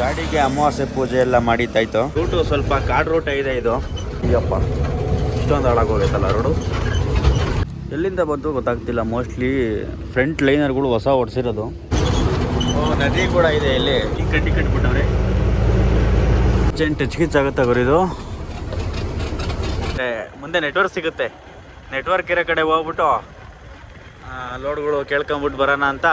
ಗಾಡಿಗೆ ಅಮಾವಾಸ್ಯೆ ಪೂಜೆ ಎಲ್ಲ ಮಾಡಿದ್ದಾಯ್ತು. ರೂಟು ಸ್ವಲ್ಪ ಕಾಡು ರೂಟ ಇದೆ ಇದು. ಅಯ್ಯಪ್ಪ ಇಷ್ಟೊಂದು ಹಾಳಾಗೋಗೈತಲ್ಲ ರೋಡು ಎಲ್ಲಿಂದ ಬಂತು ಗೊತ್ತಾಗ್ತಿಲ್ಲ. ಮೋಸ್ಟ್ಲಿ ಫ್ರಂಟ್ ಲೈನರ್ಗಳು ಹೊಸ ಓಡಿಸಿರೋದು. ಓ ನದಿ ಕೂಡ ಇದೆ ಇಲ್ಲಿ. ಈ ಕಟ್ಟಿ ಕಟ್ಬಿಟ್ಟವ್ರೆ ಟಚ್ ಗಿಚ್ ಆಗುತ್ತೆ ಗುರಿದು ಮತ್ತೆ ಮುಂದೆ ನೆಟ್ವರ್ಕ್ ಸಿಗುತ್ತೆ. ನೆಟ್ವರ್ಕ್ ಇರೋ ಕಡೆ ಹೋಗ್ಬಿಟ್ಟು ಲೋಡ್ಗಳು ಕೇಳ್ಕೊಂಬಿಟ್ಟು ಬರೋಣ ಅಂತ.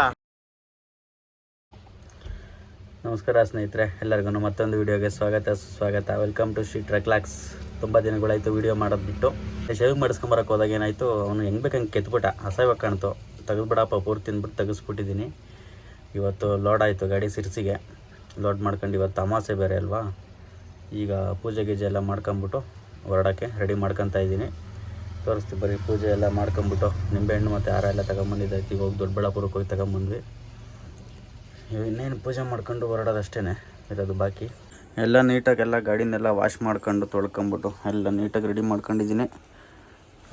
ನಮಸ್ಕಾರ ಸ್ನೇಹಿತರೆ, ಎಲ್ಲರಿಗೂ ಮತ್ತೊಂದು ವಿಡಿಯೋಗೆ ಸ್ವಾಗತ, ಸುಸ್ವಾಗತ. ವೆಲ್ಕಮ್ ಟು ಶ್ರೀ ಟ್ರಕ್ಲಾಕ್ಸ್ ತುಂಬ ದಿನಗಳಾಯಿತು ವೀಡಿಯೋ ಮಾಡೋದು ಬಿಟ್ಟು ಶೇವಿಂಗ್ ಮಾಡಿಸ್ಕೊಂಬರಕ್ಕೆ ಹೋದಾಗ ಏನಾಯಿತು, ಅವನು ಹೆಂಗೆ ಬೇಕಂಗೆ ಕೆತ್ಬಿಟ್ಟ. ಅಸಹ್ಯವಾಗಿ ಕಾಣ್ತು. ತೆಗೆದ್ಬಿಡಪ್ಪ ಪೂರ್ತಿ ಅಂದ್ಬಿಟ್ಟು ತೆಗೆಸ್ಬಿಟ್ಟಿದ್ದೀನಿ ಇವತ್ತು ಲೋಡ್ ಆಯಿತು ಗಾಡಿ ಸಿರ್ಸಿಗೆ. ಲೋಡ್ ಮಾಡ್ಕೊಂಡು ಇವತ್ತು ಅಮಾಸೆ ಬೇರೆ ಅಲ್ವಾ? ಈಗ ಪೂಜೆ ಗೀಜೆ ಎಲ್ಲ ಮಾಡ್ಕೊಂಬಿಟ್ಟು ಹೊರಡೋಕ್ಕೆ ರೆಡಿ ಮಾಡ್ಕೊತಾ ಇದ್ದೀನಿ. ತೋರಿಸ್ತೀವಿ ಬರೀ ಪೂಜೆ ಎಲ್ಲ ಮಾಡ್ಕೊಂಬಿಟ್ಟು. ನಿಂಬೆಹಣ್ಣು ಮತ್ತು ಹಾರ ಎಲ್ಲ ತಗೊಂಬಂದಿದ್ದಾಯ್ತು ಹೋಗಿ ದೊಡ್ಡಬಳ್ಳಾಪುರಕ್ಕೆ ಹೋಗಿ ತಗೊಂಬಂದ್ವಿ. ಇನ್ನೇನು ಪೂಜೆ ಮಾಡ್ಕೊಂಡು ಹೊರಡೋದಷ್ಟೇ ಇರೋದು ಬಾಕಿ. ಎಲ್ಲ ನೀಟಾಗಿ ಎಲ್ಲ ಗಾಡಿನೆಲ್ಲ ವಾಶ್ ಮಾಡ್ಕೊಂಡು ತೊಳ್ಕೊಂಬಿಟ್ಟು ಎಲ್ಲ ನೀಟಾಗಿ ರೆಡಿ ಮಾಡ್ಕೊಂಡಿದ್ದೀನಿ.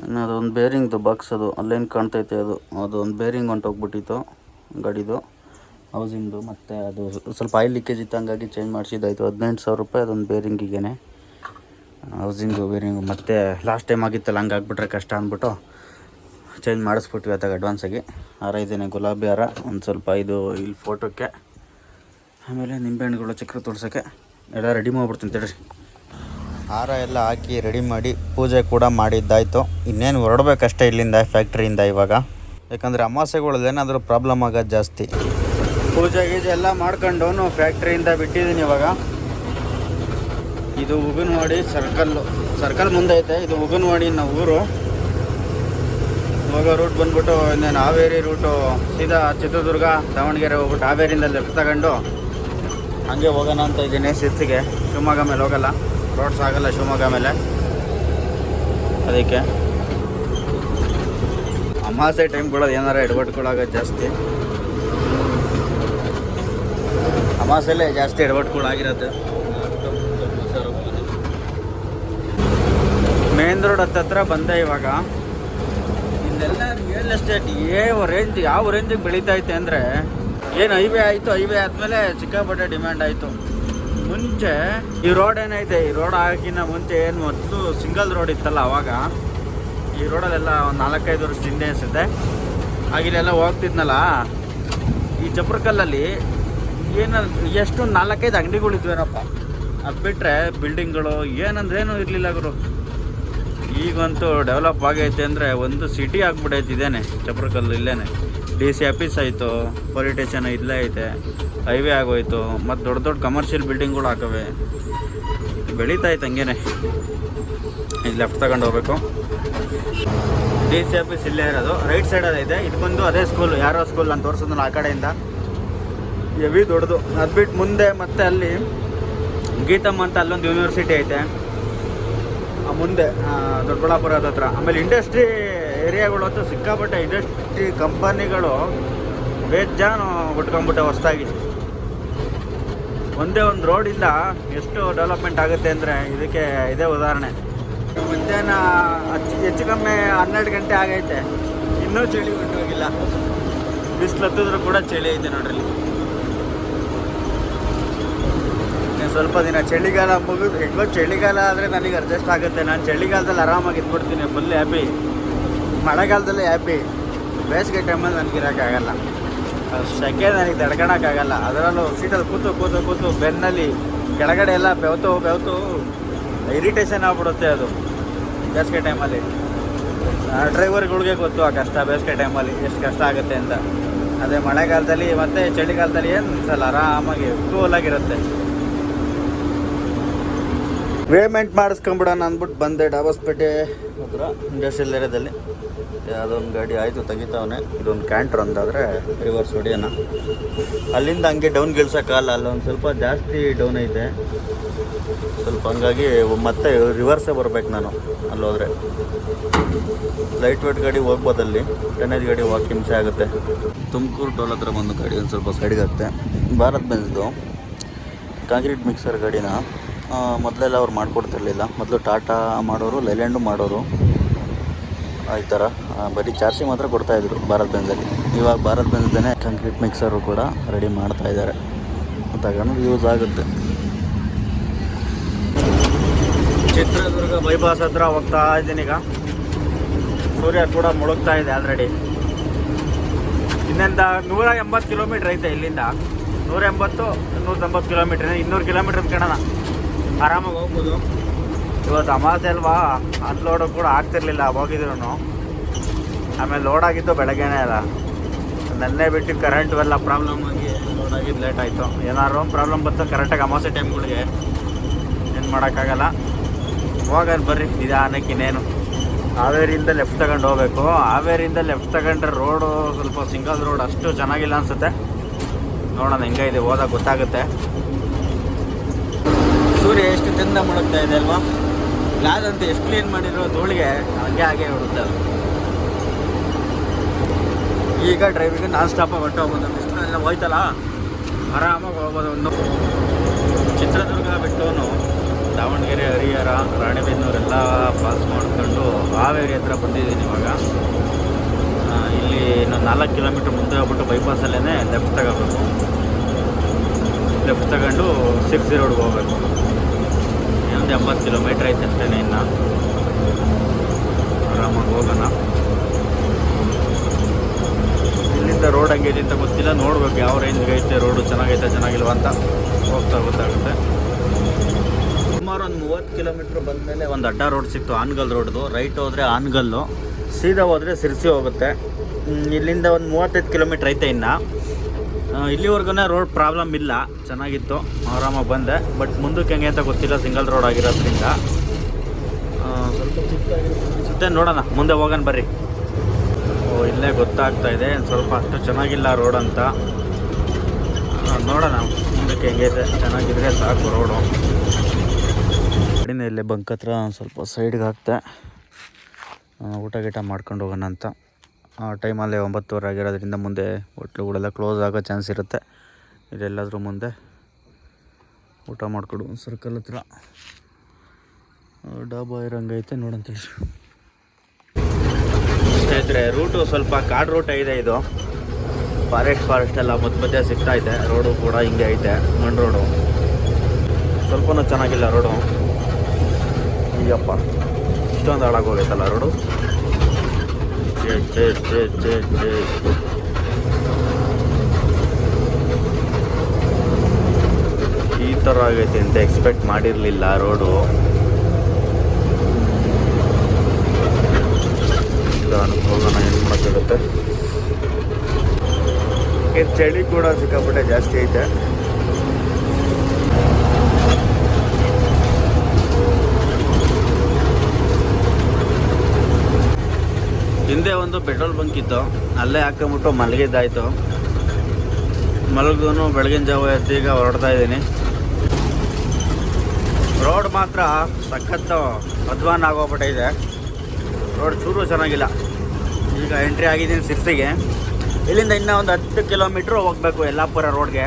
ಇನ್ನು ಅದೊಂದು ಬೇರಿಂಗ್ದು ಬಾಕ್ಸ್ ಅದು, ಅಲ್ಲೇನು ಕಾಣ್ತೈತೆ ಅದು. ಅದೊಂದು ಬೇರಿಂಗ್ ಹೊಂಟೋಗ್ಬಿಟ್ಟಿತ್ತು ಗಾಡಿದು. ಹೌಸಿಂಗ್ದು ಮತ್ತು ಅದು ಸ್ವಲ್ಪ ಆಯಿಲ್ ಲೀಕೇಜ್ ಇತ್ತು ಹಂಗಾಗಿ ಚೇಂಜ್ ಮಾಡಿಸಿದ್ದಾಯಿತು. ಹದಿನೆಂಟು ಸಾವಿರ ರೂಪಾಯಿ ಅದೊಂದು ಬೇರಿಂಗಿಗೆ ಹೌಸಿಂಗು ಬೇರಿಂಗು ಮತ್ತು ಲಾಸ್ಟ್ ಟೈಮ್ ಆಗಿತ್ತಲ್ಲ ಹಂಗೆ ಆಗ್ಬಿಟ್ರೆ ಕಷ್ಟ ಅಂದ್ಬಿಟ್ಟು. ಚೇಂಜ್ ಮಾಡಿಸ್ಬಿಟ್ವಿ ಅದಾಗ ಅಡ್ವಾನ್ಸಾಗಿ ಹಾರ ಇದ್ದೇನೆ ಗುಲಾಬಿ ಹಾರ, ಒಂದು ಸ್ವಲ್ಪ ಇದು ಇಲ್ಲಿ ಫೋಟೋಕ್ಕೆ ಆಮೇಲೆ ನಿಂಬೆಹಣ್ಣುಗಳು ಚಕ್ರ ತೋರ್ಸೋಕ್ಕೆ ಎಲ್ಲ ರೆಡಿ ಮಾಡ್ಬಿಡ್ತೀನಿ ತಡ್ರಿ. ಹಾರ ಎಲ್ಲ ಹಾಕಿ ರೆಡಿ ಮಾಡಿ ಪೂಜೆ ಕೂಡ ಮಾಡಿದ್ದಾಯಿತು. ಇನ್ನೇನು ಹೊರಡ್ಬೇಕಷ್ಟೇ ಇಲ್ಲಿಂದ ಫ್ಯಾಕ್ಟ್ರಿಯಿಂದ ಇವಾಗ. ಯಾಕಂದರೆ ಅಮಾಸೆಗಳಲ್ಲಿ ಏನಾದರೂ ಪ್ರಾಬ್ಲಮ್ ಆಗೋದು ಜಾಸ್ತಿ. ಪೂಜೆ ಗೀಜೆ ಎಲ್ಲ ಮಾಡ್ಕೊಂಡು ಫ್ಯಾಕ್ಟ್ರಿಯಿಂದ ಬಿಟ್ಟಿದ್ದೀನಿ ಇವಾಗ. ಇದು ಉಗುನ್ವಾಡಿ ಸರ್ಕಲ್ಲು ಸರ್ಕಲ್ ಮುಂದೆ ಐತೆ ಇದು ಉಗುನ್ವಾಡಿ ನಾವು ಊರು. ಹೋಗೋ ರೂಟ್ ಬಂದ್ಬಿಟ್ಟು ಇನ್ನೇನು ಹಾವೇರಿ ರೂಟು ಸೀದಾ ಚಿತ್ರದುರ್ಗ, ದಾವಣಗೆರೆ ಹೋಗ್ಬಿಟ್ಟು ಹಾವೇರಿಯಿಂದ ಲೆಫ್ಟ್ ತಗೊಂಡು ಹಾಗೆ ಹೋಗೋಣ ಅಂತ ಇದ್ದೀನಿ ಸಿತ್ತಿಗೆ ಶಿವಮೊಗ್ಗ ಮೇಲೆ ಹೋಗಲ್ಲ. ರೋಡ್ಸ್ ಆಗಲ್ಲ ಶಿವಮೊಗ್ಗ ಮೇಲೆ. ಅದಕ್ಕೆ ಅಮಾಸೆ ಟೈಮ್ಗಳದ್ದು ಏನಾರ ಎಡವಟ್ಗಳಾಗೋದು ಜಾಸ್ತಿ. ಅಮಾಸೆಲ್ಲೇ ಜಾಸ್ತಿ ಎಡವಟ್ಗಳಾಗಿರುತ್ತೆ ಮೇನ್ ರೋಡ್ ಹತ್ತತ್ರ ಬಂದೆ ಇವಾಗ. ಇಲ್ಲೆಲ್ಲ ರಿಯಲ್ ಎಸ್ಟೇಟ್ ಏ ರೇಂಜ್ ಯಾವ ರೇಂಜಿಗೆ ಬೆಳೀತಾ ಐತೆ ಅಂದರೆ, ಏನು ಹೈವೇ ಆಯಿತು ಹೈವೇ ಆದಮೇಲೆ ಸಿಕ್ಕಾಪಟ್ಟೆ ಡಿಮ್ಯಾಂಡ್ ಆಯಿತು. ಮುಂಚೆ ಈ ರೋಡ್ ಏನೈತೆ ಈ ರೋಡ್ ಆಗಿನ ಮುಂಚೆ ಏನು ಮೊದಲು ಸಿಂಗಲ್ ರೋಡ್ ಇತ್ತಲ್ಲ ಅವಾಗ, ಈ ರೋಡಲ್ಲೆಲ್ಲ ಒಂದು ನಾಲ್ಕೈದು ವರ್ಷ ಹಿಂದೆ ಅನಿಸುತ್ತೆ. ಆಗಿಲ್ಲೆಲ್ಲ ಹೋಗ್ತಿದ್ನಲ್ಲ, ಈ ಚಪ್ರಕಲ್ಲಲ್ಲಿ ಏನು ಎಷ್ಟು ನಾಲ್ಕೈದು ಅಂಗಡಿಗಳಿದ್ವೇನಪ್ಪ ಅದು ಬಿಟ್ಟರೆ ಬಿಲ್ಡಿಂಗ್ಗಳು ಏನಂದ್ರೆ ಏನೂ ಇರಲಿಲ್ಲ ಗುರು. ಈಗಂತೂ ಡೆವಲಪ್ ಆಗೈತೆ ಅಂದರೆ ಒಂದು ಸಿಟಿ ಆಗ್ಬಿಟ್ಟೈತೆ ಇದೇನೆ, ಚಪ್ರಕಲ್ಲು ಇಲ್ಲೇನೆ. ಡಿ ಸಿ ಆಫೀಸ್ ಆಯಿತು ಪೊಲೀಸ್ ಸ್ಟೇಷನ್ ಇಲ್ಲೇ ಐತೆ ಹೈವೇ ಆಗೋಯ್ತು, ಮತ್ತು ದೊಡ್ಡ ದೊಡ್ಡ ಕಮರ್ಷಿಯಲ್ ಬಿಲ್ಡಿಂಗ್ಗಳು ಹಾಕವೆ. ಬೆಳೀತಾಯ್ತು ಹಂಗೇನೆ. ಇದು ಲೆಫ್ಟ್ ತಗೊಂಡು ಹೋಗ್ಬೇಕು. ಡಿ ಸಿ ಆಫೀಸ್ ಇಲ್ಲೇ ಇರೋದು ರೈಟ್ ಸೈಡ್ ಇದು ಬಂದು ಅದೇ ಸ್ಕೂಲ್ ಯಾರೋ ಸ್ಕೂಲ್ ನಾನು ತೋರಿಸಿದ್ನಲ್ಲ ಆ ಕಡೆಯಿಂದ. ಹೆವಿ ದೊಡ್ಡದು. ಅದು ಬಿಟ್ಟು ಮುಂದೆ ಮತ್ತೆ ಅಲ್ಲಿ ಗೀತಮ್ ಅಂತ ಅಲ್ಲೊಂದು ಯೂನಿವರ್ಸಿಟಿ ಐತೆ. ಮುಂದೆ ದೊಡ್ಡಬಳ್ಳಾಪುರದ ಹತ್ರ. ಆಮೇಲೆ ಇಂಡಸ್ಟ್ರಿ ಏರಿಯಾಗಳು ಅಂತೂ ಸಿಕ್ಕಾಪಟ್ಟೆ ಇಂಡಸ್ಟ್ರಿ ಕಂಪನಿಗಳು ಬೇಜಾನು ಹುಟ್ಕೊಂಬಿಟ್ಟೆ ಹೊಸ್ದಾಗಿ. ಒಂದೇ ಒಂದು ರೋಡಿಂದ ಎಷ್ಟು ಡೆವಲಪ್ಮೆಂಟ್ ಆಗುತ್ತೆ ಅಂದರೆ ಇದಕ್ಕೆ ಇದೇ ಉದಾಹರಣೆ. ಮಧ್ಯಾಹ್ನ ಹೆಚ್ಚು ಹೆಚ್ಚು ಕಮ್ಮಿ ಹನ್ನೆರಡು ಗಂಟೆ ಆಗೈತೆ. ಇನ್ನೂ ಚಳಿ ಹೊಂಟೋಗಿಲ್ಲ ಬಿಸಿಲು ಹತ್ತಿದ್ರು ಕೂಡ ಚಳಿ ಐತೆ ನೋಡ್ರಿ ಇಲ್ಲಿ. ಇನ್ನು ಸ್ವಲ್ಪ ದಿನ ಚಳಿಗಾಲ ಮುಗಿದು ಹೆಂಗೋ ಚಳಿಗಾಲ ಆದರೆ ನನಗೆ ಅಡ್ಜಸ್ಟ್ ಆಗುತ್ತೆ. ನಾನು ಚಳಿಗಾಲದಲ್ಲಿ ಆರಾಮಾಗಿ ಇದ್ಬಿಡ್ತೀನಿ ಫುಲ್ ಹ್ಯಾಪಿ ಮಳೆಗಾಲದಲ್ಲಿ ಹ್ಯಾಪಿ ಬೇಸಿಗೆ ಟೈಮಲ್ಲಿ ನನಗೆ ಇರೋಕ್ಕಾಗಲ್ಲ ಆ ಸೆಕೆ ನನಗೆ ತಡ್ಕೊಳಕ್ಕಾಗಲ್ಲ ಅದರಲ್ಲೂ ಸೀಟಲ್ಲಿ ಕೂತು ಕೂತು ಕೂತು ಬೆನ್ನಲ್ಲಿ ಕೆಳಗಡೆ ಎಲ್ಲ ಬೆವತು ಬೆವತು ಇರಿಟೇಷನ್ ಆಗ್ಬಿಡುತ್ತೆ ಅದು ಬೇಸಿಗೆ ಟೈಮಲ್ಲಿ ಡ್ರೈವರ್ಗಳಿಗೆ ಗೊತ್ತು ಆ ಕಷ್ಟ ಬೇಸಿಗೆ ಟೈಮಲ್ಲಿ ಎಷ್ಟು ಕಷ್ಟ ಆಗುತ್ತೆ ಅಂತ. ಅದೇ ಮಳೆಗಾಲದಲ್ಲಿ ಮತ್ತು ಚಳಿಗಾಲದಲ್ಲಿ ಏನು ಸಲ ಆರಾಮಾಗಿ ಕೂಲ್ ಆಗಿರುತ್ತೆ. ಪೇಮೆಂಟ್ ಮಾಡಿಸ್ಕೊಂಬಿಡೋಣ ಅಂದ್ಬಿಟ್ಟು ಬಂದೆ ಡಾಬಸ್ಪೇಟೆ ಹತ್ರ ಇಂಡಸ್ಟ್ರಿಯಲ್ ಏರಿಯಾದಲ್ಲಿ ಯಾವುದೊಂದು ಗಾಡಿ ಆಯಿತು, ತೆಗಿತಾವನೆ. ಇದೊಂದು ಕ್ಯಾಂಟ್ರ್ ಅಂತಾದರೆ ರಿವರ್ಸ್ ಹೊಡಿಯೋಣ. ಅಲ್ಲಿಂದ ಹಂಗೆ ಡೌನ್ ಗಿಳ್ಸೋಕ್ಕಲ್ಲ ಅಲ್ಲೊಂದು ಸ್ವಲ್ಪ ಜಾಸ್ತಿ ಡೌನ್ ಐತೆ. ಸ್ವಲ್ಪ ಹಂಗಾಗಿ ಮತ್ತೆ ರಿವರ್ಸೇ ಬರಬೇಕು ನಾನು ಅಲ್ಲಿ ಹೋದರೆ ಲೈಟ್ ವೇಟ್ ಗಾಡಿ ಹೋಗ್ಬೋದು ಅಲ್ಲಿ. ಟೆನೇಜ್ ಗಾಡಿ ಹೋಗಕ್ಕೆ ಹಿಂಸೆ ಆಗುತ್ತೆ. ತುಮಕೂರು ಟೋಲ್ ಹತ್ರ ಬಂದು ಗಾಡಿ ಒಂದು ಸ್ವಲ್ಪ ಸೈಡ್ಗೆ ಆಗುತ್ತೆ ಭಾರತ್ ಬೆಂಜ್ದು ಕಾಂಕ್ರೀಟ್ ಮಿಕ್ಸರ್ ಗಾಡಿನ? ಮೊದಲೆಲ್ಲ ಅವ್ರು ಮಾಡಿಕೊಡ್ತಿರ್ಲಿಲ್ಲ. ಮೊದಲು ಟಾಟಾ ಮಾಡೋರು ಲೈಲ್ಯಾಂಡು ಮಾಡೋರು. ಈ ಥರ. ಬರೀ ಚಾರ್ಜಿ ಮಾತ್ರ ಕೊಡ್ತಾಯಿದ್ರು ಭಾರತ್ ಬೆಂಜಲ್ಲಿ. ಇವಾಗ ಭಾರತ್ ಬೆಂಜ್ದೇ ಕಾಂಕ್ರೀಟ್ ಮಿಕ್ಸರು ಕೂಡ ರೆಡಿ ಮಾಡ್ತಾಯಿದ್ದಾರೆ ತಗೊಂಡು ಯೂಸ್ ಆಗುತ್ತೆ. ಚಿತ್ರದುರ್ಗ ಬೈಪಾಸ್ ಹತ್ರ ಹೋಗ್ತಾ ಇದ್ದೀನಿ ಈಗ. ಸೂರ್ಯ ಕೂಡ ಮುಳುಗ್ತಾ ಇದೆ ಆಲ್ರೆಡಿ ಇನ್ನೊಂದು ನೂರ ಎಂಬತ್ತು ಕಿಲೋಮೀಟ್ರ್ ಐತೆ ಇಲ್ಲಿಂದ. ನೂರ ಎಂಬತ್ತು ನೂರ ತೊಂಬತ್ತು ಕಿಲೋಮೀಟ್ರ್ ಇನ್ನೂರು ಕಿಲೋಮೀಟ್ರ್ ಕಣಣ ಆರಾಮಾಗಿ ಹೋಗ್ಬೋದು. ಇವತ್ತು ಅಮಾಸೆ ಅಲ್ವಾ? ಅನ್ಲೋಡು ಕೂಡ ಆಗ್ತಿರ್ಲಿಲ್ಲ ಹೋಗಿದ್ರು ಆಮೇಲೆ ಲೋಡ್ ಆಗಿದ್ದು ಬೆಳಗ್ಗೆನೇ ಅಲ್ಲ. ನೆನ್ನೆ ಬಿಟ್ಟು ಕರೆಂಟ್ ಎಲ್ಲ ಪ್ರಾಬ್ಲಮ್ ಆಗಿ ಲೋಡ್ ಆಗಿದ್ದು ಲೇಟ್ ಆಯಿತು. ಏನಾದ್ರು ಪ್ರಾಬ್ಲಮ್ ಬಂತು ಕರೆಕ್ಟಾಗಿ ಅಮಾಸೆ ಟೈಮ್ಗಳಿಗೆ ಏನು ಮಾಡೋಕ್ಕಾಗಲ್ಲ. ಹೋಗೋಣ ಬರ್ರಿ, ನಿಧಾನಕ್ಕೆ ಇನ್ನೇನು. ಹಾವೇರಿಯಿಂದ ಲೆಫ್ಟ್ ತಗೊಂಡು ಹೋಗ್ಬೇಕು. ಹಾವೇರಿಯಿಂದ ಲೆಫ್ಟ್ ತಗೊಂಡ್ರೆ ರೋಡು ಸ್ವಲ್ಪ ಸಿಂಗಲ್ ರೋಡ್ ಅಷ್ಟು ಚೆನ್ನಾಗಿಲ್ಲ ಅನಿಸುತ್ತೆ. ನೋಡೋಣ ಹೆಂಗೈದೆ ಹೋದಾಗ ಗೊತ್ತಾಗುತ್ತೆ. ಚಂದ ಮುಳುಗ್ತಾ ಇದೆ ಅಲ್ವಾ? ಗ್ಲಾಸ್ ಅಂತ ಎಷ್ಟು ಕ್ಲೀನ್ ಮಾಡಿರೋ ಧೂಳಿಗೆ ಹಾಗೆ ಹಾಗೆ ಹೊಡುತ್ತೆ ಅದು. ಈಗ ಡ್ರೈವಿಂಗ್ ನಾನ್ ಸ್ಟಾಪ್ ಹೊಟ್ಟು ಹೋಗ್ಬೋದು ಬಿಸಿಲು ಎಲ್ಲ ಹೋಯ್ತಲ್ಲ? ಆರಾಮಾಗಿ ಹೋಗ್ಬೋದು ಒಂದು. ಚಿತ್ರದುರ್ಗ ಬಿಟ್ಟು ದಾವಣಗೆರೆ, ಹರಿಹರ ರಾಣಿಬೆನ್ನೂರೆಲ್ಲ ಪಾಸ್ ಮಾಡ್ಕೊಂಡು ಹಾವೇರಿ ಹತ್ರ ಬಂದಿದ್ದೀನಿ ಇವಾಗ. ಇಲ್ಲಿ ಇನ್ನೊಂದು ನಾಲ್ಕು ಕಿಲೋಮೀಟ್ರ್ ಮುಂದೆ ಹೋಗ್ಬಿಟ್ಟು ಬೈಪಾಸಲ್ಲೇ ಲೆಫ್ಟ್ ತಗೋಬೇಕು. ಲೆಫ್ಟ್ ತಗೊಂಡು ಸಿಕ್ಸ್ ರೋಡ್ಗೆ ಹೋಗ್ಬೇಕು. ಇನ್ನೊಂದು ಎಂಬತ್ತು ಕಿಲೋಮೀಟ್ರ್ ಐತೆ ಅಷ್ಟೇ ಇನ್ನು. ಆರಾಮಾಗಿ ಹೋಗೋಣ. ಇಲ್ಲಿಂದ ರೋಡ್ ಹಂಗೈತೆ ಅಂತ ಗೊತ್ತಿಲ್ಲ. ನೋಡ್ಬೇಕು ಯಾವ ರೇಂಜ್ಗೆ ಐತೆ ರೋಡು ಚೆನ್ನಾಗೈತೆ, ಚೆನ್ನಾಗಿಲ್ವ ಅಂತ. ಹೋಗ್ತಾ ಗೊತ್ತಾಗುತ್ತೆ ಸುಮಾರು ಒಂದು ಮೂವತ್ತು ಕಿಲೋಮೀಟ್ರ್ ಬಂದಮೇಲೆ ಒಂದು ಅಡ್ಡ ರೋಡ್ ಸಿಕ್ತು, ಆನ್ಗಲ್ ರೋಡ್ದು ರೈಟ್ ಹೋದರೆ ಆನ್ಗಲ್ಲು, ಸೀದಾ ಹೋದರೆ ಸಿರ್ಸಿ ಹೋಗುತ್ತೆ. ಇಲ್ಲಿಂದ ಒಂದು ಮೂವತ್ತೈದು ಕಿಲೋಮೀಟ್ರ್ ಐತೆ ಇನ್ನು. ಇಲ್ಲಿವರೆಗೂ ರೋಡ್ ಪ್ರಾಬ್ಲಮ್ ಇಲ್ಲ, ಚೆನ್ನಾಗಿತ್ತು. ಆರಾಮಾಗಿ ಬಂದೆ ಬಟ್ ಮುಂದಕ್ಕೆ ಹೆಂಗೆ ಅಂತ ಗೊತ್ತಿಲ್ಲ ಸಿಂಗಲ್ ರೋಡ್ ಆಗಿರೋದ್ರಿಂದ. ಸುತ್ತ ನೋಡೋಣ, ಮುಂದೆ ಹೋಗೋಣ ಬರ್ರಿ. ಓ, ಇಲ್ಲೇ ಗೊತ್ತಾಗ್ತಾ ಇದೆ, ಸ್ವಲ್ಪ ಅಷ್ಟು ಚೆನ್ನಾಗಿಲ್ಲ ರೋಡ್ ಅಂತ. ನೋಡೋಣ, ಮುಂದಕ್ಕೆ ಹೆಂಗೈತೆ ಚೆನ್ನಾಗಿದ್ರೆ ಸಾಕು ರೋಡು ಕಡಿಮೆ ಇಲ್ಲೇ ಬಂಕ್ ಹತ್ರ ಸ್ವಲ್ಪ ಸೈಡ್ಗೆ ಹಾಕ್ತೆ. ಊಟ ಗೀಟ ಮಾಡ್ಕೊಂಡು ಹೋಗೋಣ ಅಂತ. ಟೈಮಲ್ಲಿ ಒಂಬತ್ತುವರೆ ಆಗಿರೋದ್ರಿಂದ ಮುಂದೆ ಹೋಟ್ಲುಗಳೆಲ್ಲ ಕ್ಲೋಸ್ ಆಗೋ ಚಾನ್ಸ್ ಇರುತ್ತೆ. ಇದೆಲ್ಲಾದರೂ ಮುಂದೆ ಊಟ ಮಾಡಿಕೊಡು ಸರ್ಕಲ್ ಹತ್ರ. ಆ, ಡಾಬಾ ಇರಂಗೈತೆ ನೋಡೋಣ ತಿಳಿಸಿ ಸ್ನೇಹಿತರೆ ರೂಟು ಸ್ವಲ್ಪ ಕಾಡು ರೂಟ್ ಇದೆ ಇದು. ಫಾರೆಸ್ಟ್ ಫಾರೆಸ್ಟ್ ಎಲ್ಲ ಮಧ್ಯ ಮಧ್ಯೆ ಸಿಗ್ತಾ ಇದೆ. ರೋಡು ಕೂಡ ಹಿಂಗೆ ಐತೆ ಮಣ್ಣು ರೋಡು ಸ್ವಲ್ಪನೂ ಚೆನ್ನಾಗಿಲ್ಲ ರೋಡು ಈಗಪ್ಪ ಇಷ್ಟೊಂದು ಹಾಳಾಗೋಗೈತಲ್ಲ ರೋಡು ಈ ಥರ ಆಗೈತೆ ಅಂತ ಎಕ್ಸ್ಪೆಕ್ಟ್ ಮಾಡಿರಲಿಲ್ಲ ರೋಡು ಅನುಭವನ ಏನು ಮಾಡೋಕ್ಕಾಗುತ್ತೆ ಈ ಚಳಿ ಕೂಡ ಸಿಕ್ಕಾಪಟ್ಟೆ ಜಾಸ್ತಿ ಐತೆ ಹಿಂದೆ ಒಂದು ಪೆಟ್ರೋಲ್ ಬಂಕ್ ಇತ್ತು. ಅಲ್ಲೇ ಹಾಕೊಂಬಿಟ್ಟು ಮಲಗಿದ್ದಾಯ್ತು. ಮಲಗೂ ಬೆಳಗಿನ ಜಾವ ಎದ್ದು ಈಗ ಹೊರಡ್ತಾ ಇದ್ದೀನಿ. ರೋಡ್ ಮಾತ್ರ ಸಖತ್ತು ಅಧ್ವಾನ ಆಗೋಗ್ಬಿಟ್ಟಿದೆ. ರೋಡ್ ಚೂರು ಚೆನ್ನಾಗಿಲ್ಲ. ಈಗ ಎಂಟ್ರಿ ಆಗಿದ್ದೀನಿ ಸಿರ್ಸಿಗೆ. ಇಲ್ಲಿಂದ ಇನ್ನೂ ಒಂದು ಹತ್ತು ಕಿಲೋಮೀಟ್ರ್ ಹೋಗಬೇಕು ಯಲ್ಲಾಪುರ ರೋಡ್ಗೆ.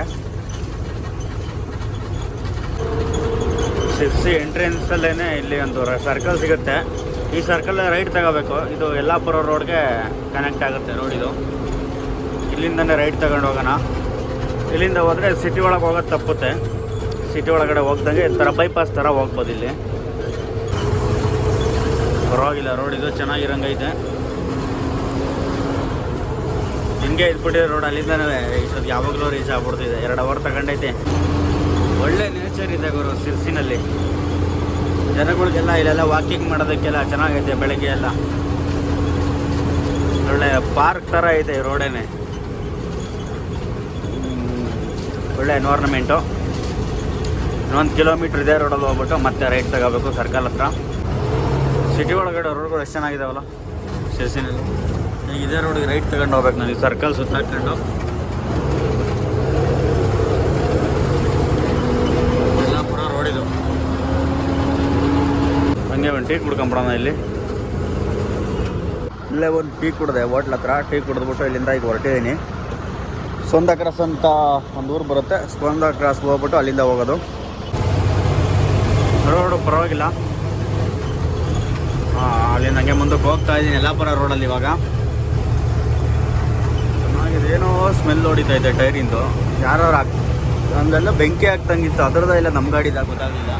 ಸಿರ್ಸಿ ಎಂಟ್ರೆನ್ಸಲ್ಲೇ ಇಲ್ಲಿ ಒಂದು ಸರ್ಕಲ್ ಸಿಗುತ್ತೆ. ಈ ಸರ್ಕಲ್ ರೈಟ್ ತಗೋಬೇಕು. ಇದು ಯಲ್ಲಾಪುರ ರೋಡ್ಗೆ ಕನೆಕ್ಟ್ ಆಗುತ್ತೆ ರೋಡ್ ಇದು. ಇಲ್ಲಿಂದನೇ ರೈಟ್ ತಗೊಂಡು ಹೋಗೋಣ. ಇಲ್ಲಿಂದ ಹೋದರೆ ಸಿಟಿ ಒಳಗೆ ಹೋಗೋದು ತಪ್ಪುತ್ತೆ. ಸಿಟಿ ಒಳಗಡೆ ಹೋಗ್ದಂಗೆ ಈ ಥರ ಬೈಪಾಸ್ ಥರ ಹೋಗ್ಬೋದು ಇಲ್ಲಿ. ಪರವಾಗಿಲ್ಲ ರೋಡ್ ಇದು ಚೆನ್ನಾಗಿರಂಗೈತೆ. ಹಿಂಗೆ ಇದ್ಬಿಟ್ಟಿದೆ ರೋಡ್ ಅಲ್ಲಿಂದನೇ ಇಷ್ಟೊತ್ತು ಯಾವಾಗಲೂ ರೀಚ್ ಆಗ್ಬಿಡ್ತಿದೆ. ಎರಡು ಅವರ್ ತಗೊಂಡೈತೆ. ಒಳ್ಳೆ ನೇಚರ್ ಇದೆ ಗುರು ಸಿರ್ಸಿನಲ್ಲಿ ಜನಗಳಿಗೆಲ್ಲ ಇಲ್ಲೆಲ್ಲ ವಾಕಿಂಗ್ ಮಾಡೋದಕ್ಕೆಲ್ಲ ಚೆನ್ನಾಗೈತೆ ಬೆಳಗ್ಗೆ ಎಲ್ಲ. ಒಳ್ಳೆ ಪಾರ್ಕ್ ಥರ ಐತೆ ರೋಡೇನೆ ಒಳ್ಳೆ ಎನ್ವೈರ್ನಮೆಂಟು ಇನ್ನೊಂದು ಕಿಲೋಮೀಟ್ರ್ ಇದೆ ರೋಡಲ್ಲಿ ಹೋಗ್ಬಿಟ್ಟು ಮತ್ತೆ ರೈಟ್ ತಗೋಬೇಕು ಸರ್ಕಲ್ ಹತ್ರ. ಸಿಟಿ ಒಳಗಡೆ ರೋಡ್ಗಳು ಎಷ್ಟು ಚೆನ್ನಾಗಿದಾವಲ್ಲ? ಶಿರ್ಸಿನಲ್ಲಿ ಈಗ ಇದೇ ರೋಡಿಗೆ ರೈಟ್ ತಗೊಂಡು ಹೋಗ್ಬೇಕು ನನಗೆ ಸರ್ಕಲ್ ಸುತ್ತಾಕೊಂಡು ಯಲ್ಲಾಪುರ ರೋಡ್ ಇದು ಹಂಗೆ ಒಂದು ಟೀ ಕುಡ್ಕೊಂಬಿಡೋಣ ಇಲ್ಲಿ. ಇಲ್ಲೇ ಒಂದು ಟೀ ಕುಡಿದೆ ಹೋಟ್ಲ್ ಹತ್ರ. ಟೀ ಕುಡಿದ್ಬಿಟ್ಟು ಇಲ್ಲಿಂದ ಈಗ ಹೊರಟಿದ್ದೀನಿ. ಸ್ವಂದ ಕ್ರಾಸ್ ಅಂತ ಒಂದು ಊರು ಬರುತ್ತೆ. ಸ್ವಂದ ಕ್ರಾಸ್ಗೆ ಹೋಗ್ಬಿಟ್ಟು ಅಲ್ಲಿಂದ ಹೋಗೋದು. ರೋಡು ಪರವಾಗಿಲ್ಲ. ಆ, ಅಲ್ಲಿಂದ ಹಂಗೆ ಮುಂದಕ್ಕೆ ಹೋಗ್ತಾ ಇದ್ದೀನಿ ಯಲ್ಲಾಪುರ ರೋಡಲ್ಲಿ ಇವಾಗ. ಏನೋ ಸ್ಮೆಲ್ ಹೊಡಿತಾ ಇದೆ ಟೈರಿಂದು. ಯಾರು ಹಂಗೆಲ್ಲ ಬೆಂಕಿ ಆಗ್ತಂಗಿತ್ತು ಅದರದ ಇಲ್ಲ ನಮ್ಮ ಗಾಡಿದಾಗ ಗೊತ್ತಾಗಲಿಲ್ಲ.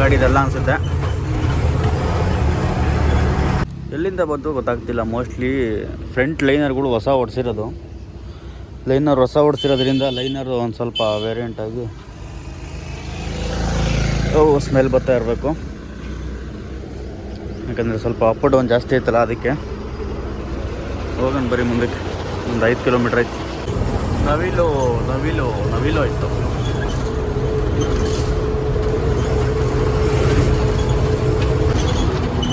ನಮ್ಮ ಗಾಡಿದೆಲ್ಲ ಅನ್ಸುತ್ತೆ. ಎಲ್ಲಿಂದ ಬಂತು ಗೊತ್ತಾಗ್ತಿಲ್ಲ. ಮೋಸ್ಟ್ಲಿ ಫ್ರಂಟ್ ಲೈನರ್ಗಳು ಹೊಸ ಓಡಿಸಿರೋದು. ಲೈನರ್ ಹೊಸ ಓಡಿಸಿರೋದ್ರಿಂದ ಲೈನರು ಒಂದು ಸ್ವಲ್ಪ ವೇರಿಯಂಟ್ ಆಗಿ ಅವು ಸ್ಮೆಲ್ ಬರ್ತಾ ಇರಬೇಕು. ಯಾಕಂದರೆ ಸ್ವಲ್ಪ ಅಪ್ ಡೌನ್ ಜಾಸ್ತಿ ಐತಲ್ಲ ಅದಕ್ಕೆ. ಹೋಗೋಣ ಬರೀ ಮುಂದಕ್ಕೆ. ಒಂದು ಐದು ಕಿಲೋಮೀಟ್ರ್ ಐತಿ ನವಿಲು ನವಿಲು ನವಿಲು ಆಯಿತು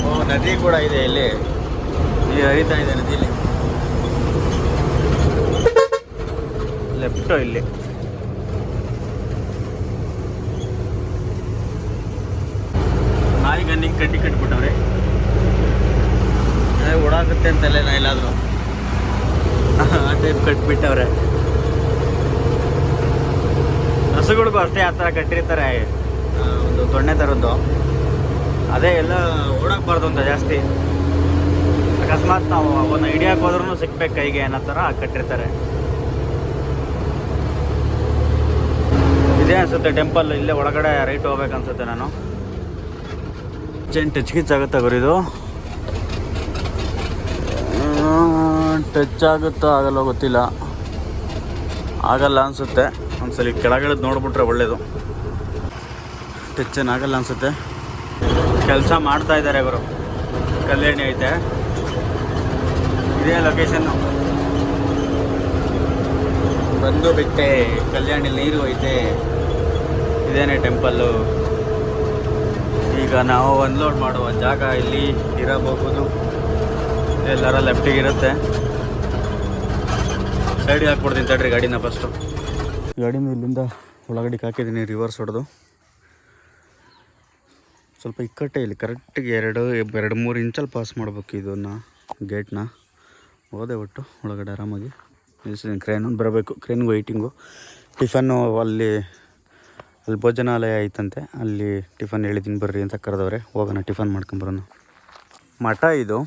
ಓ ನದಿ ಕೂಡ ಇದೆ ಇಲ್ಲಿ. ನೀರು ಹರಿತಾ ಇದೆ ನದಿಯಲ್ಲಿ ಲೆಫ್ಟು ಇಲ್ಲಿ. ನಾಯಿ ಗನ್ನಿಗೆ ಕಟ್ಟಿ ಕಟ್ಬಿಟ್ಟವ್ರೆ. ಅದೇ ಓಡಾಗುತ್ತೆ ಅಂತಲೇ ನಾ ಎಲ್ಲಾದರೂ. ಆ ಟೈಪ್ ಕಟ್ಬಿಟ್ಟವ್ರೆ. ಹಸುಗಳಿಗೂ ಅಷ್ಟೇ ಆ ಥರ ಕಟ್ಟಿರ್ತಾರೆ. ಒಂದು ದೊಣ್ಣೆ ಥರದ್ದು. ಅದೇ ಎಲ್ಲ ಓಡಾಕ್ಬಾರ್ದು ಅಂತ ಜಾಸ್ತಿ. ಅಕಸ್ಮಾತ್ ನಾವು ಅವನ್ನ ಹಿಡಿಯಕ್ಕೆ ಹೋದ್ರೂ ಸಿಗ್ಬೇಕು ಕೈಗೆ ಅನ್ನೋ ಥರ ಕಟ್ಟಿರ್ತಾರೆ. ಇದೇ ಅನ್ಸುತ್ತೆ ಟೆಂಪಲ್ ಇಲ್ಲೇ ಒಳಗಡೆ ರೈಟ್ ಹೋಗ್ಬೇಕನ್ಸುತ್ತೆ ನಾನು. ಚೇನ್ ಟಚ್ ಗಿಚ್ ಆಗುತ್ತೆ ಗುರಿದು ಟಚ್ ಆಗುತ್ತೋ ಆಗಲ್ಲ ಗೊತ್ತಿಲ್ಲ. ಆಗಲ್ಲ ಅನ್ಸುತ್ತೆ. ಒಂದ್ಸಲಿ ಕೆಳಗಡೆ ನೋಡ್ಬಿಟ್ರೆ ಒಳ್ಳೇದು. ಟಚ್ ಏನಾಗಲ್ಲ ಅನ್ಸುತ್ತೆ. ಕೆಲಸ ಮಾಡ್ತಾ ಇದ್ದಾರೆ ಇವರು. ಕಲ್ಯಾಣಿ ಐತೆ. ಇದೇ ಲೊಕೇಶನ್ನು ಬಂದು ಬಿಟ್ಟೆ, ಕಲ್ಯಾಣಿ ನೀರು ಐತೆ. ಇದೇನೆ ಟೆಂಪಲ್ಲು ಈಗ ನಾವು ಅನ್ಲೋಡ್ ಮಾಡುವ ಜಾಗ ಇಲ್ಲಿ ಇರಬಹುದು. ಎಲ್ಲರ ಲೆಫ್ಟಿಗೆ ಇರುತ್ತೆ. ಸೈಡಿಗೆ ಹಾಕ್ಬಿಡ್ತೀನಿ ತಡ್ರಿ ಗಾಡಿನ ಫಸ್ಟು ಗಾಡಿನ ಇಲ್ಲಿಂದ ಒಳಗಡೆ ಹಾಕಿದ್ದೀನಿ ರಿವರ್ಸ್ ಹೊಡೆದು. ಸ್ವಲ್ಪ ಇಕ್ಕಟ್ಟೆ ಇಲ್ಲಿ ಕರೆಕ್ಟಿಗೆ ಎರಡು ಎರಡು, ಮೂರು ಇಂಚಲ್ಲಿ ಪಾಸ್ ಮಾಡ್ಬೇಕು ಇದನ್ನು ಗೇಟ್ನ ಹೋದೆ ಒಟ್ಟು, ಒಳಗಡೆ ಆರಾಮಾಗಿ. ನಿಲ್ಸಿದ್ದೀನಿ ಕ್ರೇನ್ ಬರಬೇಕು. ಕ್ರೇನ್ಗೆ ವೆಯ್ಟಿಂಗು ಟಿಫನ್ನು ಅಲ್ಲಿ ಅಲ್ಲಿ ಭೋಜನಾಲಯ ಐತಂತೆ. ಅಲ್ಲಿ ಟಿಫನ್ ಹೇಳಿದ್ದೀನಿ ಬರ್ರಿ ಅಂತ ಕರೆದವ್ರೆ. ಹೋಗೋಣ, ಟಿಫನ್ ಮಾಡ್ಕೊಂಬರೋಣ ಮಠ ಇದು.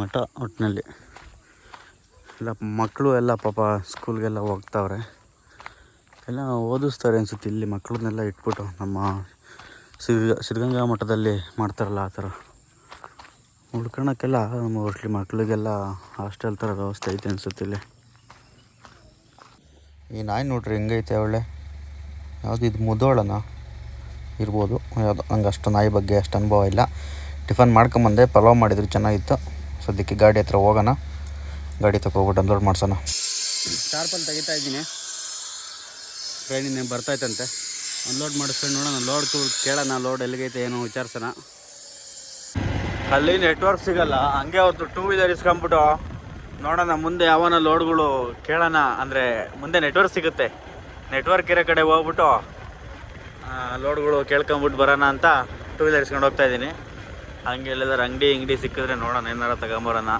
ಮಠ ಒಟ್ಟಿನಲ್ಲಿ ಎಲ್ಲ ಮಕ್ಕಳು ಎಲ್ಲ ಪಾಪ ಸ್ಕೂಲ್ಗೆಲ್ಲ ಹೋಗ್ತಾವ್ರೆ. ಎಲ್ಲ ಓದಿಸ್ತಾರೆ ಅನ್ಸುತ್ತೆ ಇಲ್ಲಿ ಮಕ್ಕಳನ್ನೆಲ್ಲ ಇಟ್ಬಿಟ್ಟು ನಮ್ಮ ಸಿದ್ಧ ಸಿದ್ಧಗಂಗಾ ಮಠದಲ್ಲಿ ಮಾಡ್ತಾರಲ್ಲ ಆ ಥರ. ಉಳ್ಕೊಳಕ್ಕೆಲ್ಲ ಮೋಸ್ಟ್ಲಿ ಮಕ್ಕಳಿಗೆಲ್ಲ ಹಾಸ್ಟೆಲ್ ಥರ ವ್ಯವಸ್ಥೆ ಐತೆ ಅನಿಸುತ್ತೆ ಇಲ್ಲಿ. ಈ ನಾಯಿ ನೋಡ್ರಿ ಹೆಂಗೈತೆ ಒಳ್ಳೆ ಯಾವುದು ಇದು ಮುದೋಳನ ಇರ್ಬೋದು. ಯಾವುದು? ನಂಗೆ ಅಷ್ಟು ನಾಯಿ ಬಗ್ಗೆ ಅಷ್ಟು ಅನುಭವ ಇಲ್ಲ. ಟಿಫನ್ ಮಾಡ್ಕೊಂಬಂದೆ, ಪಲಾವ್ ಮಾಡಿದ್ರು ಚೆನ್ನಾಗಿತ್ತು. ಸದ್ಯಕ್ಕೆ ಗಾಡಿ ಹತ್ರ ಹೋಗೋಣ. ಗಾಡಿ ತಗೋಬಿಟ್ಟು ಅನ್ಲೋಡ್ ಮಾಡ್ಸೋಣ. ಟಾರ್ಪಲ್ ತೆಗಿತಾ ಇದ್ದೀನಿ. ಟ್ರೈನಿನ ಬರ್ತೈತಂತೆ ಅನ್ಲೋಡ್ ಮಾಡಿಸ್ಕೊಂಡು ನೋಡೋಣ. ಲೋಡ್ ಕೇಳೋಣ, ಲೋಡ್ ಎಲ್ಲಿಗೈತೆ, ಏನು ವಿಚಾರಿಸೋಣ. ಅಲ್ಲಿ ನೆಟ್ವರ್ಕ್ ಸಿಗಲ್ಲ. ಹಂಗೆ ಅವತ್ತು ಟೂ ವೀಲರ್ ಇಸ್ಕೊಂಬಿಟ್ಟು ನೋಡೋಣ, ಮುಂದೆ ಯಾವನ ಲೋಡ್ಗಳು ಕೇಳೋಣ. ಅಂದರೆ ಮುಂದೆ ನೆಟ್ವರ್ಕ್ ಸಿಗುತ್ತೆ. ನೆಟ್ವರ್ಕ್ ಇರೋ ಕಡೆ ಹೋಗ್ಬಿಟ್ಟು ಲೋಡ್ಗಳು ಕೇಳ್ಕೊಂಬಿಟ್ಟು ಬರೋಣ ಅಂತ ಟೂ ವೀಲರ್ ಇಸ್ಕೊಂಡು ಹೋಗ್ತಾ ಇದ್ದೀನಿ. ಹಂಗೆ ಎಲ್ಲಾದ್ರೂ ಅಂಗಡಿ ಅಂಗಡಿ ಸಿಕ್ಕಿದ್ರೆ ನೋಡೋಣ ಏನಾರ ತಗೊಂಬರೋಣ.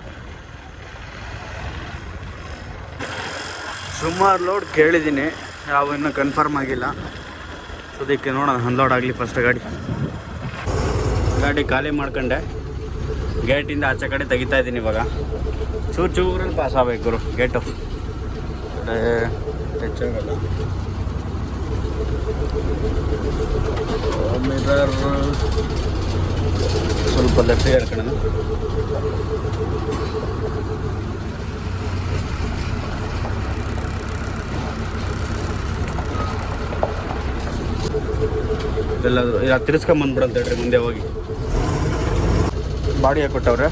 ಸುಮಾರು ಲೋಡ್ ಕೇಳಿದ್ದೀನಿ. ಯಾವ ಇನ್ನೂ ಕನ್ಫರ್ಮ್ ಆಗಿಲ್ಲ. ಸದ್ಯಕ್ಕೆ ನೋಡೋಣ ಅನ್ಲೋಡ್ ಆಗಲಿ ಫಸ್ಟ್ ಗಾಡಿ. ಗಾಡಿ ಖಾಲಿ ಮಾಡ್ಕೊಂಡೆ. ಗೇಟಿಂದ ಆಚೆ ಕಡೆ ತೆಗಿತಾ ಇದ್ದೀನಿ ಇವಾಗ. ಚೂರು ಚೂರಲ್ಲಿ ಪಾಸ್ ಆಗ್ಬೇಕು ಗುರು ಗೇಟು ಹೆಚ್ಚಾಗಲ್ಲ ಸ್ವಲ್ಪ ಲೆಫ್ಟಿಗೆ ಹೇಳ್ಕೊಳ್ಳೋಣ ಎಲ್ಲಾದರೂ ಇಲ್ಲ ತಿರ್ಸ್ಕೊಂಬಂದ್ಬಿಡಂತ ಹೇಳ್ರಿ ಮುಂದೆ ಹೋಗಿ. ಬಾಡಿಗೆ ಕೊಟ್ಟವ್ರೆ?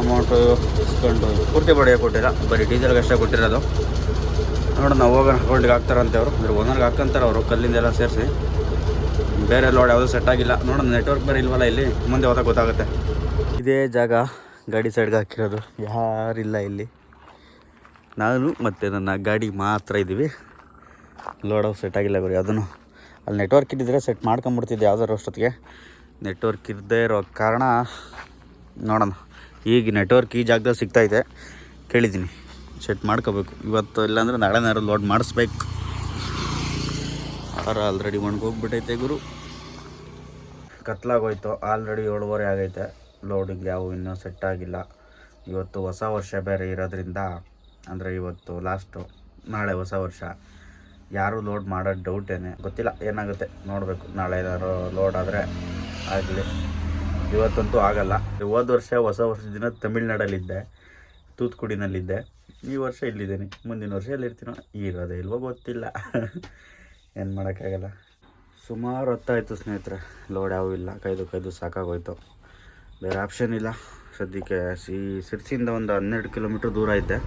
ಅಮೌಂಟು ಇಸ್ಕೊಂಡು ಪೂರ್ತಿ ಬಾಡಿಗೆ ಕೊಟ್ಟಿಲ್ಲ ಬರೀ ಡೀಸೆಲ್ಗೆ ಅಷ್ಟೇ ಕೊಟ್ಟಿರೋದು. ನೋಡೋಣ, ಹೋಗೋಣ ಹೋಲ್ಡಿಗೆ ಹಾಕ್ತಾರಂತೆ ಅವರು. ಅಂದ್ರೆ ಓನರ್ಗೆ ಹಾಕಂತಾರೆ ಅವರು, ಕಲ್ಲಿಂದ ಎಲ್ಲ ಸೇರಿಸಿ. ಬೇರೆ ಲೋಡ್ ಯಾವುದೂ ಸೆಟ್ ಆಗಿಲ್ಲ. ನೋಡೋಣ ನೆಟ್ವರ್ಕ್ ಬೇರೆ ಇಲ್ವಲ್ಲ ಇಲ್ಲಿ? ಮುಂದೆ ಹೋದಾಗ ಗೊತ್ತಾಗುತ್ತೆ. ಇದೇ ಜಾಗ, ಗಾಡಿ ಸೈಡ್ಗೆ ಹಾಕಿರೋದು. ಯಾರಿಲ್ಲ ಇಲ್ಲಿ. ನಾನು ಮತ್ತು ನನ್ನ ಗಾಡಿ ಮಾತ್ರ ಇದ್ದೀವಿ ಲೋಡ್ ಸೆಟ್ ಆಗಿಲ್ಲ ಗುರಿ ಅದನ್ನು ಅಲ್ಲಿ ನೆಟ್ವರ್ಕ್ ಇದ್ದಿದ್ರೆ ಸೆಟ್ ಮಾಡ್ಕೊಂಬಿಡ್ತಿದ್ದೆ ಯಾವ್ದಾರು ಅಷ್ಟೊತ್ತಿಗೆ. ನೆಟ್ವರ್ಕ್ ಇರದೇ ಇರೋ ಕಾರಣ ನೋಡೋಣ. ಈಗ ನೆಟ್ವರ್ಕ್ ಈ ಜಾಗದಲ್ಲಿ ಸಿಗ್ತೈತೆ ಕೇಳಿದ್ದೀನಿ. ಸೆಟ್ ಮಾಡ್ಕೋಬೇಕು. ಇವತ್ತು ಇಲ್ಲಾಂದ್ರೆ ನಾಳೆನಾರು ಲೋಡ್ ಮಾಡಿಸ್ಬೇಕು. ಆರ ಆಲ್ರೆಡಿ ಒಣಗೋಗ್ಬಿಟ್ಟೈತೆ ಗುರು. ಕತ್ಲಾಗೋಯ್ತು. ಆಲ್ರೆಡಿ ಏಳುವರೆ ಆಗೈತೆ. ಲೋಡಿಂಗ್ ಯಾವ ಇನ್ನೂ ಸೆಟ್ ಆಗಿಲ್ಲ. ಇವತ್ತು ಹೊಸ ವರ್ಷ ಬೇರೆ ಇರೋದ್ರಿಂದ, ಅಂದರೆ ಇವತ್ತು ಲಾಸ್ಟು ನಾಳೆ ಹೊಸ ವರ್ಷ. ಯಾರೂ ಲೋಡ್ ಮಾಡೋದು ಡೌಟೇನೆ ಗೊತ್ತಿಲ್ಲ, ಏನಾಗುತ್ತೆ, ನೋಡಬೇಕು. ನಾಳೆ ಏನಾದ್ರು ಲೋಡ್ ಆದರೆ ಆಗಲಿ. ಇವತ್ತಂತೂ ಆಗಲ್ಲ. ಹೋದ ವರ್ಷ ಹೊಸ ವರ್ಷದ ದಿನ ತಮಿಳ್ನಾಡಲ್ಲಿದ್ದೆ, ತೂತ್ಕುಡಿನಲ್ಲಿದ್ದೆ. ಈ ವರ್ಷ ಇಲ್ಲಿದ್ದೀನಿ. ಮುಂದಿನ ವರ್ಷ ಎಲ್ಲಿರ್ತೀನೋ, ಇರೋದೇ ಇಲ್ವೋ ಗೊತ್ತಿಲ್ಲ. ಏನು ಮಾಡೋಕ್ಕಾಗಲ್ಲ. ಸುಮಾರು ಹೊತ್ತಾಯಿತು ಸ್ನೇಹಿತರೆ. ಲೋಡ್ ಯಾವೂ ಇಲ್ಲ. ಕೈದು ಕೈದು ಸಾಕಾಗೋಯ್ತು. ಬೇರೆ ಆಪ್ಷನ್ ಇಲ್ಲ. ಸದ್ಯಕ್ಕೆ ಸಿ ಸಿರ್ಸಿಯಿಂದ ಒಂದು ಹನ್ನೆರಡು ಕಿಲೋಮೀಟ್ರ್ ದೂರ ಇದ್ದೆ.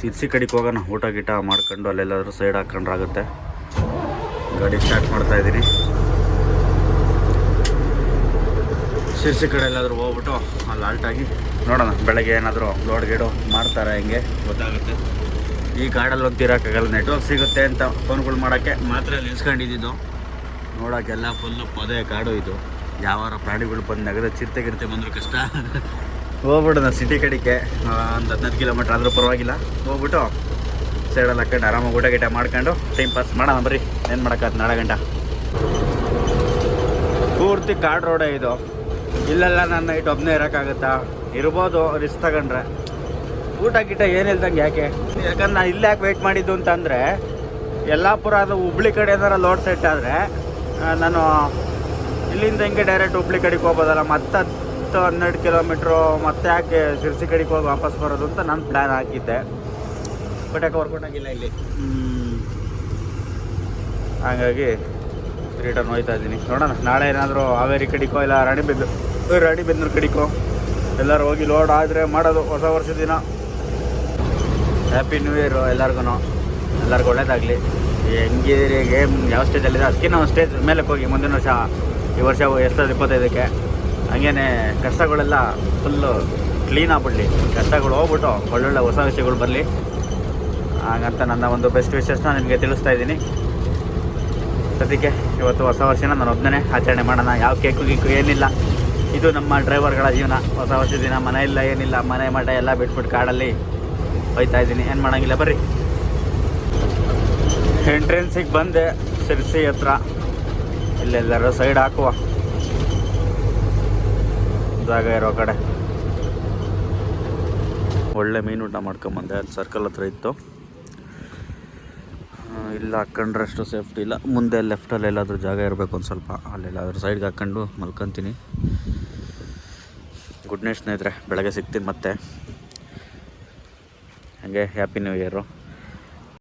ಸಿರ್ಸಿ ಕಡೆಗೆ ಹೋಗೋಣ. ಊಟ ಗೀಟ ಮಾಡ್ಕೊಂಡು ಅಲ್ಲೆಲ್ಲಾದರೂ ಸೈಡ್ ಹಾಕ್ಕೊಂಡ್ರಾಗುತ್ತೆ ಗಾಡಿ ಸ್ಟಾರ್ಟ್ ಮಾಡ್ತಾ ಇದ್ದೀನಿ ಸಿರ್ಸಿ ಕಡೆ ಎಲ್ಲಾದರೂ ಹೋಗ್ಬಿಟ್ಟು ಅಲ್ಲಿ ಆಲ್ಟಾಗಿ ನೋಡೋಣ. ಬೆಳಗ್ಗೆ ಏನಾದರೂ ಲೋಡ್ ಗೀಡು ಮಾಡ್ತಾರೆ ಹೆಂಗೆ? ಗೊತ್ತಾಗುತ್ತೆ. ಈ ಗಾಡಲ್ಲಿ ಒಂದು ತೀರೋಕ್ಕಾಗಲ್ಲ ನೆಟ್ವರ್ಕ್ ಸಿಗುತ್ತೆ ಅಂತ ಫೋನ್ಗಳು ಮಾಡೋಕ್ಕೆ ಮಾತ್ರ ನಿಲ್ಸ್ಕೊಂಡಿದ್ದು. ನೋಡೋಕ್ಕೆಲ್ಲ ಫುಲ್ಲು ಪೊದೆ ಕಾಡು ಇದು. ಯಾವಾರ ಪ್ರಾಣಿಗಳು ಬಂದು ನಗದ ಚಿರತೆ ಗಿರ್ತೆ ಬಂದರೂ ಕಷ್ಟ. ಹೋಗ್ಬಿಡೋಣ ಸಿಟಿ ಕಡೆಗೆ. ಒಂದು ಹದಿನೈದು ಕಿಲೋಮೀಟ್ರ್ ಆದರೂ ಪರವಾಗಿಲ್ಲ. ಹೋಗ್ಬಿಟ್ಟು ಸೈಡಲ್ಲಿ ಹಾಕೊಂಡು ಆರಾಮಾಗಿ ಊಟ ಗೀಟ ಮಾಡ್ಕೊಂಡು ಟೈಮ್ ಪಾಸ್ ಮಾಡೋಣ ಬರ್ರಿ. ಏನು ಮಾಡೋಕ್ಕಾಗತ್ತೆ ನಾಳೆ ಗಂಟ? ಪೂರ್ತಿ ಕಾಡು ರೋಡೇ ಇದು. ಇಲ್ಲೆಲ್ಲ ನನ್ನ ನೈಟ್ ಒಬ್ಬನೇ ಇರೋಕ್ಕಾಗುತ್ತಾ? ಇರ್ಬೋದು ರಿಸ್ಕ್ ತಗೊಂಡ್ರೆ. ಊಟ ಗೀಟ ಏನಿಲ್ದಂಗೆ ಯಾಕೆ? ಯಾಕಂದ್ರೆ ನಾನು ಇಲ್ಲೇ ಯಾಕೆ ವೆಯ್ಟ್ ಮಾಡಿದ್ದು ಅಂತಂದರೆ, ಯಲ್ಲಾಪುರ ಅದು ಹುಬ್ಳಿ ಕಡೆ ಏನಾರ ಲೋಡ್ ಸೆಟ್ ಆದರೆ ನಾನು ಇಲ್ಲಿಂದ ಹೆಂಗೆ ಡೈರೆಕ್ಟ್ ಹುಬ್ಳಿ ಕಡೆಗೆ ಹೋಗ್ಬೋದಲ್ಲ ಮತ್ತೆ ಹತ್ತು ಹನ್ನೆರಡು ಕಿಲೋಮೀಟ್ರು ಮತ್ತೆ ಯಾಕೆ ಶಿರ್ಸಿ ಕಡೆಗೆ ಹೋಗಿ ವಾಪಸ್ ಬರೋದು ಅಂತ ನಾನು ಪ್ಲ್ಯಾನ್ ಹಾಕಿದ್ದೆ. ಬಟ್ ಯಾಕೆ ವರ್ಕೌಟ್ ಆಗಿಲ್ಲ ಇಲ್ಲಿ. ಹಾಗಾಗಿ ರಿಟರ್ನ್ ಹೋಯ್ತಾ ಇದ್ದೀನಿ. ನೋಡೋಣ, ನಾಳೆ ಏನಾದರೂ ಹಾವೇರಿ ಕಡಿಕೋ ಇಲ್ಲ ರಾಣಿಬೆದ್ದು ರಾಣಿಬೆನ್ನೂರು ಕಡಿಕೋ ಎಲ್ಲರೂ ಹೋಗಿ ಲೋಡ್ ಆದರೆ ಮಾಡೋದು ಹೊಸ ವರ್ಷದ ದಿನ. ಹ್ಯಾಪಿ ನ್ಯೂ ಇಯರು ಎಲ್ಲರಿಗೂ ಎಲ್ಲರಿಗೂ ಒಳ್ಳೇದಾಗಲಿ. ಹೆಂಗಿದ್ದೀರಿ ಗೇಮ್ ಯಾವ ಸ್ಟೇಜಲ್ಲಿದೆ ಅದ್ಕಿನ್ನೂ ಸ್ಟೇಜ್ ಮೇಲಕ್ಕೆ ಹೋಗಿ ಮುಂದಿನ ವರ್ಷ, ಈ ವರ್ಷ ಸಾವಿರದ ಇಪ್ಪತ್ತೈದಕ್ಕೆ. ಹಂಗೇನೆ ಕಷ್ಟಗಳೆಲ್ಲ ಫುಲ್ಲು ಕ್ಲೀನ್ ಆಗ್ಬಿಡ್ಲಿ. ಕಷ್ಟಗಳು ಹೋಗ್ಬಿಟ್ಟು ಒಳ್ಳೊಳ್ಳೆ ಹೊಸ ವಿಷಯಗಳು ಬರಲಿ. ಹಾಗಂತ ನನ್ನ ಒಂದು ಬೆಸ್ಟ್ ವಿಷಸ್ನ ನಿಮಗೆ ತಿಳಿಸ್ತಾ ಇದ್ದೀನಿ. ಸದ್ಯಕ್ಕೆ ಇವತ್ತು ಹೊಸ ವರ್ಷನ ನಾನು ಒಬ್ಬನೇ ಆಚರಣೆ ಮಾಡೋಣ. ಯಾವ ಕೇಕು ಗೀಕು ಏನಿಲ್ಲ. ಇದು ನಮ್ಮ ಡ್ರೈವರ್ಗಳ ಜೀವನ. ಹೊಸ ವರ್ಷದ ದಿನ ಮನೆ ಇಲ್ಲ, ಏನಿಲ್ಲ. ಮನೆ ಮಠ ಎಲ್ಲ ಬಿಟ್ಬಿಟ್ಟು ಕಾಡಲ್ಲಿ ಹೋಯ್ತಾ ಇದ್ದೀನಿ. ಏನು ಮಾಡೋಂಗಿಲ್ಲ, ಬರ್ರಿ. ಎಂಟ್ರೆನ್ಸಿಗೆ ಬಂದೆ ಸಿರ್ಸಿ ಹತ್ರ. ಇಲ್ಲೆಲ್ಲರೂ ಸೈಡ್ ಹಾಕುವ. ಜಾಗ ಇರೋ ಕಡೆ. ಒಳ್ಳೆ ಮೀನು ಊಟ ಮಾಡ್ಕೊಂಬಂದೆ, ಅಲ್ಲಿ ಸರ್ಕಲ್ ಹತ್ರ ಇತ್ತು. ಇಲ್ಲ ಹಾಕ್ಕೊಂಡ್ರೆ ಅಷ್ಟು ಸೇಫ್ಟಿ ಇಲ್ಲ. ಮುಂದೆ ಲೆಫ್ಟಲ್ಲಿ ಎಲ್ಲಾದರೂ ಜಾಗ ಇರಬೇಕು ಒಂದು ಸ್ವಲ್ಪ. ಅಲ್ಲೆಲ್ಲಾದ್ರೂ ಸೈಡ್ಗೆ ಹಾಕ್ಕೊಂಡು ಮಲ್ಕೊತೀನಿ. ಗುಡ್ ನೈಟ್ ಸ್ನೇಹಿತರೆ, ಬೆಳಗ್ಗೆ ಸಿಗ್ತೀನಿ ಮತ್ತೆ. ಹಾಗೆ ಹ್ಯಾಪಿ ನ್ಯೂ ಇಯರು